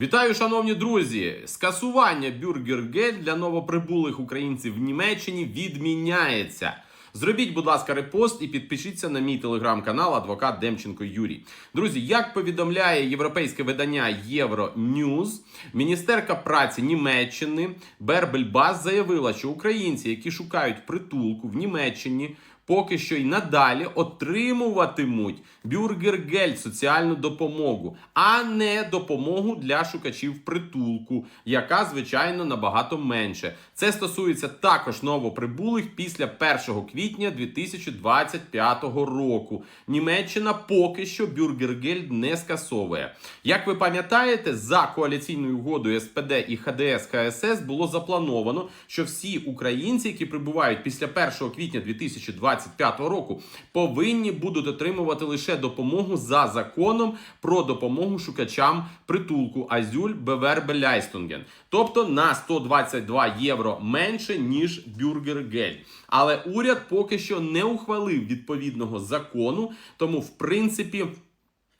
Вітаю, шановні друзі! Скасування бюргергель для новоприбулих українців в Німеччині відміняється. Зробіть, будь ласка, репост і підпишіться на мій телеграм-канал Адвокат Демченко Юрій. Друзі, як повідомляє європейське видання Євроньюз, міністерка праці Німеччини Бербель Бас заявила, що українці, які шукають притулку в Німеччині, поки що й надалі отримуватимуть бюргергель соціальну допомогу, а не допомогу для шукачів притулку, яка звичайно набагато менше. Це стосується також новоприбулих після 1 квітня 2025 року. Німеччина поки що бюргергель не скасовує. Як ви пам'ятаєте, за коаліційною угодою СПД і ХДС ХСС було заплановано, що всі українці, які прибувають після 1 квітня 2025 року, повинні будуть отримувати лише допомогу за законом про допомогу шукачам притулку Азюль Бевербеляйстунген, тобто на 122 євро менше ніж бюргергель. Але уряд поки що не ухвалив відповідного закону, тому в принципі.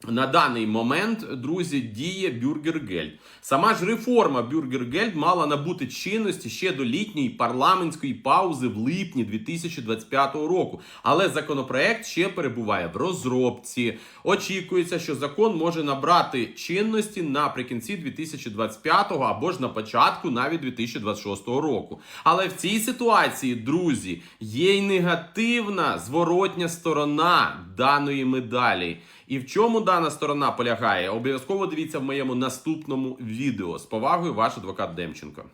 На даний момент, друзі, діє Бюргергель. Сама ж реформа Бюргергель мала набути чинності ще до літньої парламентської паузи в липні 2025 року. Але законопроект ще перебуває в розробці. Очікується, що закон може набрати чинності наприкінці 2025 або ж на початку навіть 2026 року. Але в цій ситуації, друзі, є й негативна зворотня сторона даної медалі. І в чому дана сторона полягає? Обов'язково дивіться в моєму наступному відео. З повагою, ваш адвокат Демченко.